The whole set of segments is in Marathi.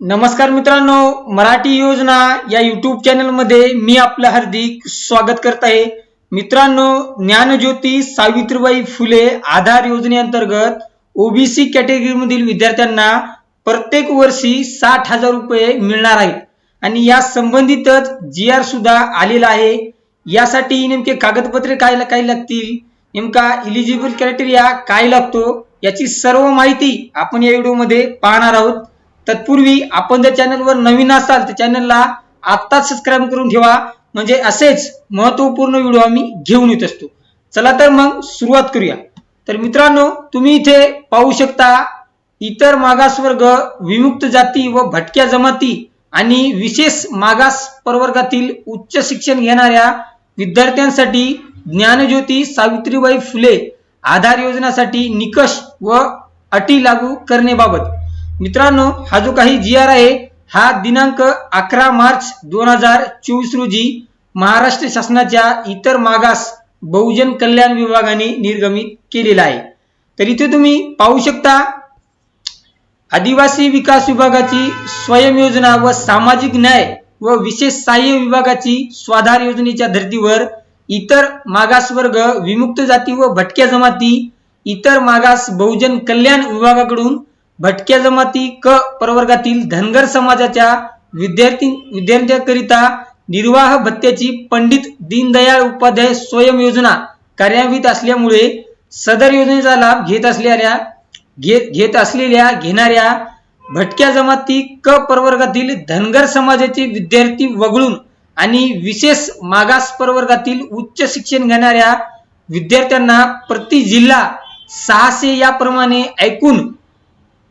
नमस्कार मित्रांनो मराठी योजना या युट्यूब चॅनलमध्ये मी आपलं हार्दिक स्वागत करत आहे. मित्रांनो ज्ञानज्योती सावित्रीबाई फुले आधार योजनेअंतर्गत ओबीसी कॅटेगरीमधील विद्यार्थ्यांना प्रत्येक वर्षी साठ हजार रुपये मिळणार आहेत. आणि या संबंधितच जी आर सुद्धा आलेला आहे. यासाठी नेमके कागदपत्रे काय काय लागतील? नेमका इलिजिबल क्रायटेरिया काय लागतो? याची सर्व माहिती आपण या व्हिडिओमध्ये पाहणार आहोत. तत्पूर्वी आपण जर चॅनलवर नवीन असाल तर चॅनलला आत्ताच सबस्क्राईब करून ठेवा. म्हणजे असेच महत्त्वपूर्ण व्हिडिओ आम्ही घेऊन येत असतो. चला तर मग सुरुवात करूया. तर मित्रांनो तुम्ही इथे पाहू शकता इतर मागासवर्ग विमुक्त जाती व भटक्या जमाती आणि विशेष मागास प्रवर्गातील उच्च शिक्षण घेणाऱ्या विद्यार्थ्यांसाठी ज्ञानज्योती सावित्रीबाई फुले आधार योजनासाठी निकष व अटी लागू करण्याबाबत. मित्रांनो हा जो काही जी आर आहे हा दिनांक अकरा मार्च दोन हजार चोवीस रोजी महाराष्ट्र शासनाच्या इतर मागास बहुजन कल्याण विभागाने निर्गमित केलेला आहे. तर इथे तुम्ही पाहू शकता आदिवासी विकास विभागाची स्वयं योजना व सामाजिक न्याय व विशेष सहाय्य विभागाची स्वाधार योजनेच्या धर्तीवर इतर मागासवर्ग विमुक्त जाती व भटक्या जमाती इतर मागास बहुजन कल्याण विभागाकडून भटक्या जमाती क प्रवर्गातील धनगर समाजाच्या विद्यार्थी विद्यार्थ्यांकरिता निर्वाह भत्त्याची पंडित दीनदयाळ उपाध्याय स्वयं योजना कार्यान्वित असल्यामुळे सदर योजनेचा लाभ घेत असलेल्या घेत घेत असलेल्या घेणाऱ्या भटक्या जमाती क प्रवर्गातील धनगर समाजाचे विद्यार्थी वगळून आणि विशेष मागास प्रवर्गातील उच्च शिक्षण घेणाऱ्या विद्यार्थ्यांना प्रति जिल्हा सहाशे याप्रमाणे ऐकून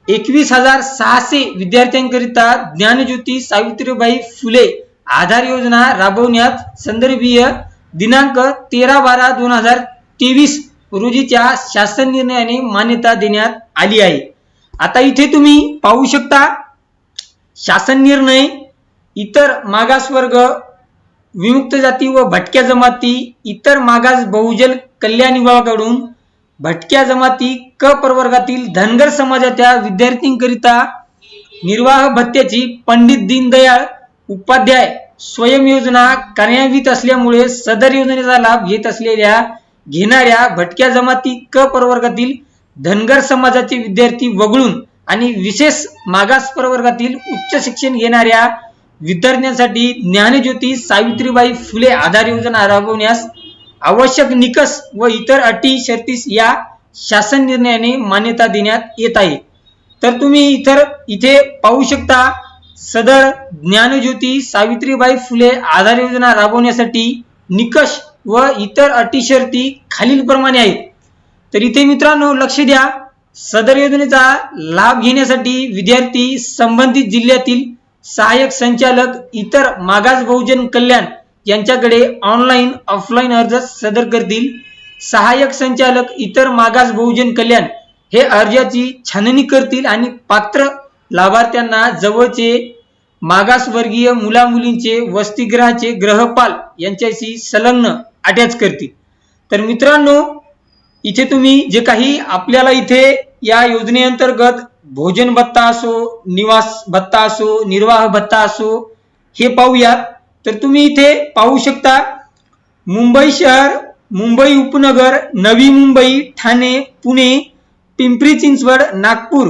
एकवीस हजार सहाशे विद्यार्थ्यांकरिता ज्ञानज्योती सावित्रीबाई फुले आधार योजना राबवण्यात संदर्भीय दिनांक तेरा बारा दोन हजार तेवीस रोजीच्या शासन निर्णयाने मान्यता देण्यात आली आहे. आता इथे तुम्ही पाहू शकता शासन निर्णय इतर मागासवर्ग विमुक्त जाती व भटक्या जमाती इतर मागास बहुजन कल्याण विभागाकडून भटक्या जमाती क प्रवर्गातील धनगर समाजाच्या विद्यार्थ्यांकरिता निर्वाह भत्त्याची पंडित दीनदयाळ उपाध्याय स्वयं योजना कार्यान्वित असल्यामुळे सदर योजनेचा लाभ घेत असलेल्या घेणाऱ्या भटक्या जमाती क प्रवर्गातील धनगर समाजाचे विद्यार्थी वगळून आणि विशेष मागास प्रवर्गातील उच्च शिक्षण घेणाऱ्या विद्यार्थ्यांसाठी ज्ञानज्योती सावित्रीबाई फुले आधार योजना राबवण्यास आवश्यक निकष व इतर अटी शर्तीस या शासन निर्णयाने मान्यता देण्यात येत आहे. तर तुम्ही इतर इथे पाहू शकता सदर ज्ञानज्योती सावित्रीबाई फुले आधार योजना राबवण्यासाठी निकष व इतर अटी शर्ती खालीलप्रमाणे आहेत. तर इथे मित्रांनो लक्ष द्या सदर योजनेचा लाभ घेण्यासाठी विद्यार्थी संबंधित जिल्ह्यातील सहाय्यक संचालक इतर मागास बहुजन कल्याण यांच्याकडे ऑनलाईन ऑफलाईन अर्ज सदर करतील. सहाय्यक संचालक इतर मागास बहुजन कल्याण हे अर्जाची छाननी करतील आणि पात्र लाभार्थ्यांना जवळचे मागासवर्गीय मुलामुलींचे वसतिगृहाचे ग्रहपाल यांच्याशी संलग्न अटॅच करतील. तर मित्रांनो इथे तुम्ही जे काही आपल्याला इथे या योजनेअंतर्गत भोजन भत्ता असो निवास भत्ता असो निर्वाह भत्ता असो हे पाहूयात. तर तुम्ही इथे पाहू शकता मुंबई शहर मुंबई उपनगर नवी मुंबई ठाणे पुणे पिंपरी चिंचवड नागपूर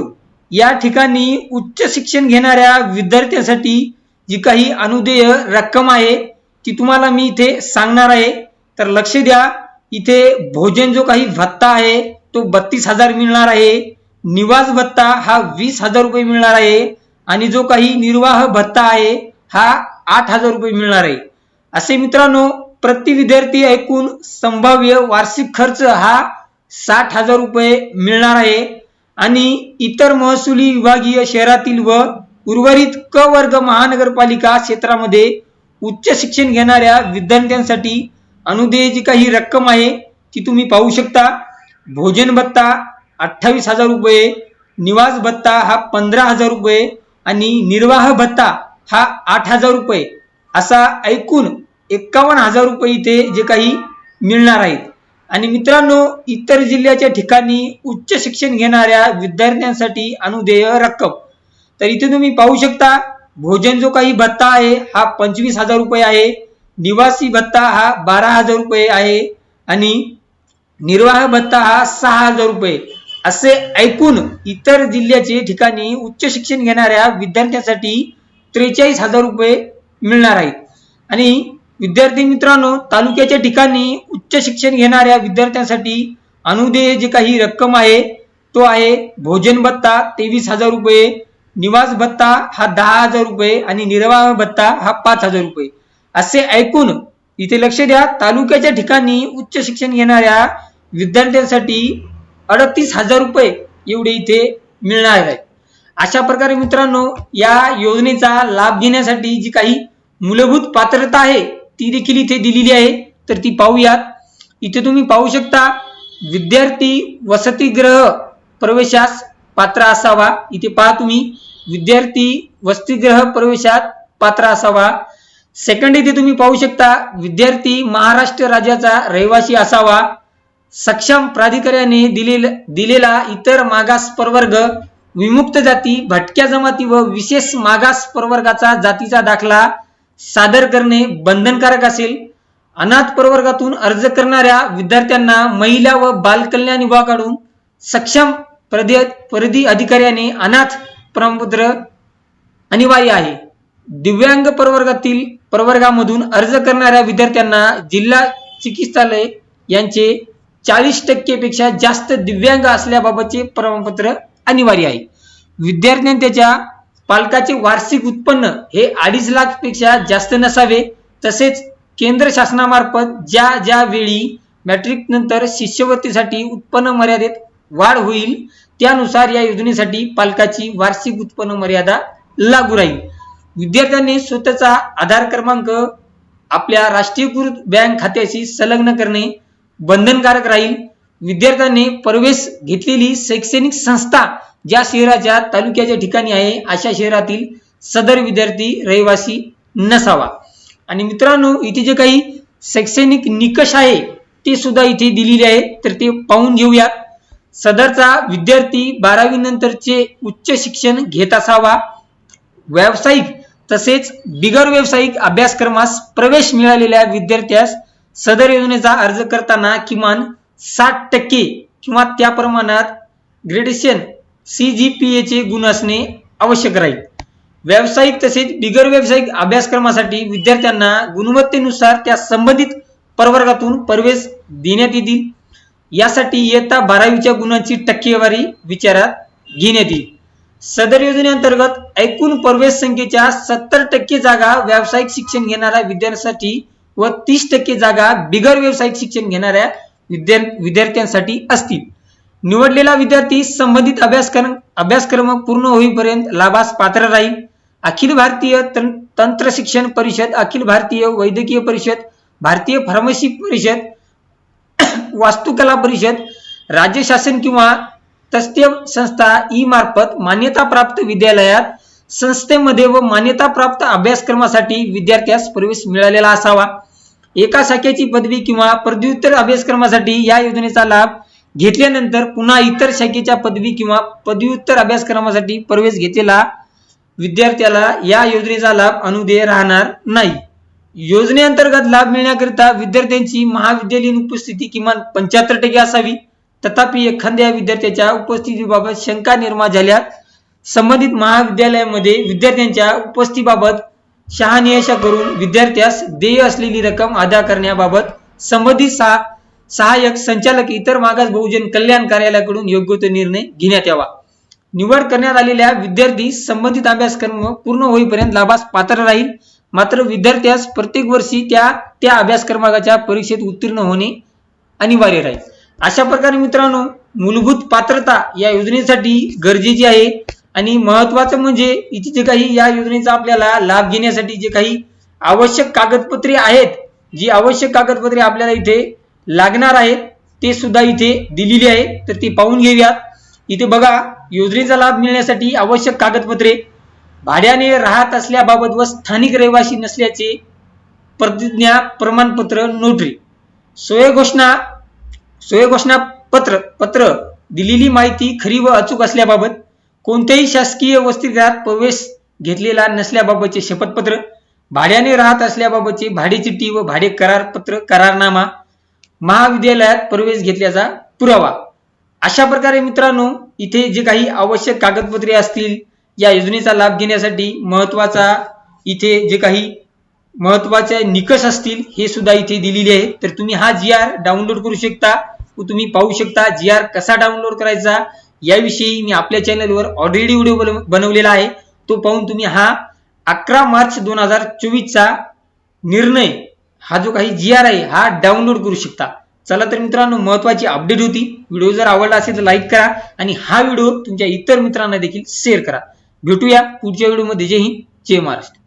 या ठिकाणी उच्च शिक्षण घेणाऱ्या विद्यार्थ्यांसाठी जी काही अनुदेय रक्कम आहे ती तुम्हाला मी इथे सांगणार आहे. तर लक्ष द्या इथे भोजन जो काही भत्ता आहे तो बत्तीस हजार मिळणार आहे. निवास भत्ता हा वीस हजार रुपये मिळणार आहे. आणि जो काही निर्वाह भत्ता आहे हा आठ हजार रुपये मिळणार आहे. असे मित्रांनो प्रति विद्यार्थी ऐकून संभाव्य वार्षिक खर्च हा साठ हजार रुपये मिळणार आहे. आणि इतर महसुली विभागीय शहरातील व उर्वरित क वर्ग महानगरपालिका क्षेत्रामध्ये उच्च शिक्षण घेणाऱ्या विद्यार्थ्यांसाठी अनुदेयची काही रक्कम आहे ती तुम्ही पाहू शकता. भोजन भत्ता अठ्ठावीस हजार रुपये निवास भत्ता हा पंधरा हजार रुपये आणि निर्वाह भत्ता हा आठ हजार रुपये. असा ऐकून एक्कावन्न हजार रुपये इथे जे काही मिळणार आहेत. आणि मित्रांनो इतर जिल्ह्याच्या ठिकाणी उच्च शिक्षण घेणाऱ्या विद्यार्थ्यांसाठी अनुदेय रक्कम. तर इथे तुम्ही पाहू शकता भोजन जो काही भत्ता आहे हा पंचवीस हजार रुपये आहे. निवासी भत्ता हा बारा हजार रुपये आहे. आणि निर्वाह भत्ता हा सहा हजार रुपये. असे ऐकून इतर जिल्ह्याचे ठिकाणी उच्च शिक्षण घेणाऱ्या विद्यार्थ्यांसाठी त्रेचाळीस हजार रुपये मिळणार आहेत. आणि विद्यार्थी मित्रांनो तालुक्याच्या ठिकाणी उच्च शिक्षण घेणाऱ्या विद्यार्थ्यांसाठी अनुदेय जे काही रक्कम आहे तो आहे भोजन भत्ता तेवीस हजार रुपये निवास भत्ता हा दहा हजार रुपये आणि निर्वाह भत्ता हा पाच हजार रुपये. असे ऐकून इथे लक्ष द्या तालुक्याच्या ठिकाणी उच्च शिक्षण घेणाऱ्या विद्यार्थ्यांसाठी अडतीस हजार रुपये एवढे इथे मिळणार आहे अशा प्रकारे मित्रांनो या योजनेचा लाभ घेण्यासाठी जी काही मूलभूत पात्रता आहे ती देखील इथे दिलेली आहे. तर ती पाहूयात. इथे तुम्ही पाहू शकता विद्यार्थी वसतिगृह प्रवेशास पात्र असावा. इथे पहा तुम्ही विद्यार्थी वसतिगृह प्रवेशात पात्र असावा. सेकंड इथे तुम्ही पाहू शकता विद्यार्थी महाराष्ट्र राज्याचा रहिवासी असावा. सक्षम प्राधिकाऱ्याने दिलेला दिलेला इतर मागास प्रवर्ग विमुक्त जाती भटक्या जमाती व विशेष मागास प्रवर्गाचा जातीचा दाखला सादर करणे बंधनकारक असेल. अनाथ प्रवर्गातून अर्ज करणाऱ्या विद्यार्थ्यांना महिला व बालकल्याण विभागाकडून सक्षम प्रदि परिधी अधिकाऱ्याने अनाथ प्रमाणपत्र अनिवार्य आहे. दिव्यांग प्रवर्गातील प्रवर्गामधून अर्ज करणाऱ्या विद्यार्थ्यांना जिल्हा चिकित्सालय यांचे चाळीस टक्केपेक्षा जास्त दिव्यांग असल्याबाबतचे प्रमाणपत्र अनिवार्य आहे. विद्यार्थ्यांनी त्याच्या पालकाचे वार्षिक उत्पन्न हे अडीच लाखपेक्षा जास्त नसावे. तसेच केंद्र शासनामार्फत ज्या ज्या वेळी मॅट्रिक नंतर शिष्यवृत्तीसाठी उत्पन्न मर्यादेत वाढ होईल त्यानुसार या योजनेसाठी पालकाची वार्षिक उत्पन्न मर्यादा लागू राहील. विद्यार्थ्यांनी स्वतःचा आधार क्रमांक आपल्या राष्ट्रीयकृत बँक खात्याशी संलग्न करणे बंधनकारक राहील. विद्यार्थ्यांनी प्रवेश घेतलेली शैक्षणिक संस्था ज्या शहराच्या तालुक्याच्या ठिकाणी आहे अशा शहरातील सदर विद्यार्थी रहिवासी नसावा. आणि मित्रांनो इथे जे काही शैक्षणिक निकष आहे ते सुद्धा इथे दिलेले आहे तर ते पाहून घेऊया. सदरचा विद्यार्थी बारावी नंतरचे उच्च शिक्षण घेत असावा. व्यावसायिक तसेच बिगर व्यावसायिक अभ्यासक्रमास प्रवेश मिळालेल्या विद्यार्थ्यास सदर योजनेचा अर्ज करताना किमान साठ टक्के किंवा त्या प्रमाणात ग्रेडेशन सी जी पी एचे गुण असणे आवश्यक राहील. व्यावसायिक तसेच बिगर व्यावसायिक अभ्यासक्रमासाठी विद्यार्थ्यांना गुणवत्तेनुसार त्या संबंधित प्रवर्गातून प्रवेश देण्यात येतील. यासाठी इयत्ता बारावीच्या गुणांची टक्केवारी विचारात घेण्यात येईल. सदर योजनेअंतर्गत एकूण प्रवेश संख्येच्या सत्तर टक्के जागा व्यावसायिक शिक्षण घेणाऱ्या विद्यार्थ्यांसाठी व तीस टक्के जागा बिगर व्यावसायिक शिक्षण घेणाऱ्या विद्या विद्यार्थ्यांसाठी असतील. निवडलेला विद्यार्थी संबंधित अभ्यासक्रम अभ्यासक्रम पूर्ण होईपर्यंत लाभास पात्र राहील. अखिल भारतीय तं- तंत्र शिक्षण परिषद अखिल भारतीय वैद्यकीय परिषद भारतीय फार्मसी परिषद वास्तुकला परिषद राज्य शासन किंवा तस्तीय संस्था ई मार्फत मान्यताप्राप्त विद्यालयात संस्थेमध्ये व मान्यताप्राप्त अभ्यासक्रमासाठी विद्यार्थ्यास प्रवेश मिळालेला असावा. एका शाखेची पदवी किंवा पदव्युत्तर अभ्यासक्रमासाठी या योजनेचा लाभ घेतल्यानंतर पुन्हा इतर शाखेच्या पदवी किंवा पदव्युत्तर अभ्यासक्रमासाठी प्रवेश घेतलेला विद्यार्थ्याला या योजनेचा लाभ अनुदेय राहणार नाही. योजनेअंतर्गत लाभ मिळण्याकरिता विद्यार्थ्यांची महाविद्यालयीन उपस्थिती किमान पंच्याहत्तर टक्के असावी. तथापि एखाद्या विद्यार्थ्याच्या उपस्थितीबाबत शंका निर्माण झाल्यास संबंधित महाविद्यालयामध्ये विद्यार्थ्यांच्या उपस्थितीबाबत शहानिशा करून विद्यार्थ्यास देय असलेली रक्कम अदा करण्याबाबत संबंधित सहा सहाय्यक संचालक इतर मागास बहुजन कल्याण कार्यालयाकडून योग्य तो निर्णय घेण्यात यावा. निवड करण्यात आलेल्या विद्यार्थी संबंधित अभ्यासक्रम पूर्ण होईपर्यंत लाभास पात्र राहील. मात्र विद्यार्थ्यास प्रत्येक वर्षी त्या त्या अभ्यासक्रमाच्या परीक्षेत उत्तीर्ण होणे अनिवार्य राहील. अशा प्रकारे मित्रांनो मूलभूत पात्रता या योजनेसाठी गरजेची आहे. आणि महत्वाचं म्हणजे इथे जे काही या योजनेचा आपल्याला लाभ घेण्यासाठी जे काही आवश्यक कागदपत्रे आहेत जी आवश्यक कागदपत्रे आपल्याला इथे लागणार आहेत ते सुद्धा इथे दिलेली आहेत तर ते पाहून घेऊयात इथे बघा योजनेचा लाभ मिळण्यासाठी आवश्यक कागदपत्रे भाड्याने राहत असल्याबाबत व स्थानिक रहिवासी नसल्याचे प्रतिज्ञा प्रमाणपत्र नोटरी सोय घोषणा सोय घोषणा पत्र पत्र दिलेली माहिती खरी व अचूक असल्याबाबत कोणत्याही शासकीय वसतिगृहात प्रवेश घेतलेला नसल्याबाबतचे शपथपत्र भाड्याने राहत असल्याबाबतचे भाडेचिठ्ठी व भाडे करारपत्र करारनामा महाविद्यालयात प्रवेश घेतल्याचा पुरावा. अशा प्रकारे मित्रांनो इथे जे काही आवश्यक कागदपत्रे असतील या योजनेचा लाभ घेण्यासाठी महत्त्वाचा इथे जे काही महत्त्वाचे निकष असतील हे सुद्धा इथे दिलेले आहे. तर तुम्ही हा जी आर डाउनलोड करू शकता व तुम्ही पाहू शकता जी आर कसा डाउनलोड करायचा याविषयी मी आपल्या चॅनलवर ऑलरेडी व्हिडिओ बनवलेला आहे. तो पाहून तुम्ही हा अकरा मार्च दोन हजार चोवीसचा निर्णय हा जो काही जी आर आहे हा डाउनलोड करू शकता. चला तर मित्रांनो महत्वाची अपडेट होती. व्हिडिओ जर आवडला असेल तर लाईक करा आणि हा व्हिडिओ तुमच्या इतर मित्रांना देखील शेअर करा. भेटूया पुढच्या व्हिडिओमध्ये जय हिंद जय महाराष्ट्र.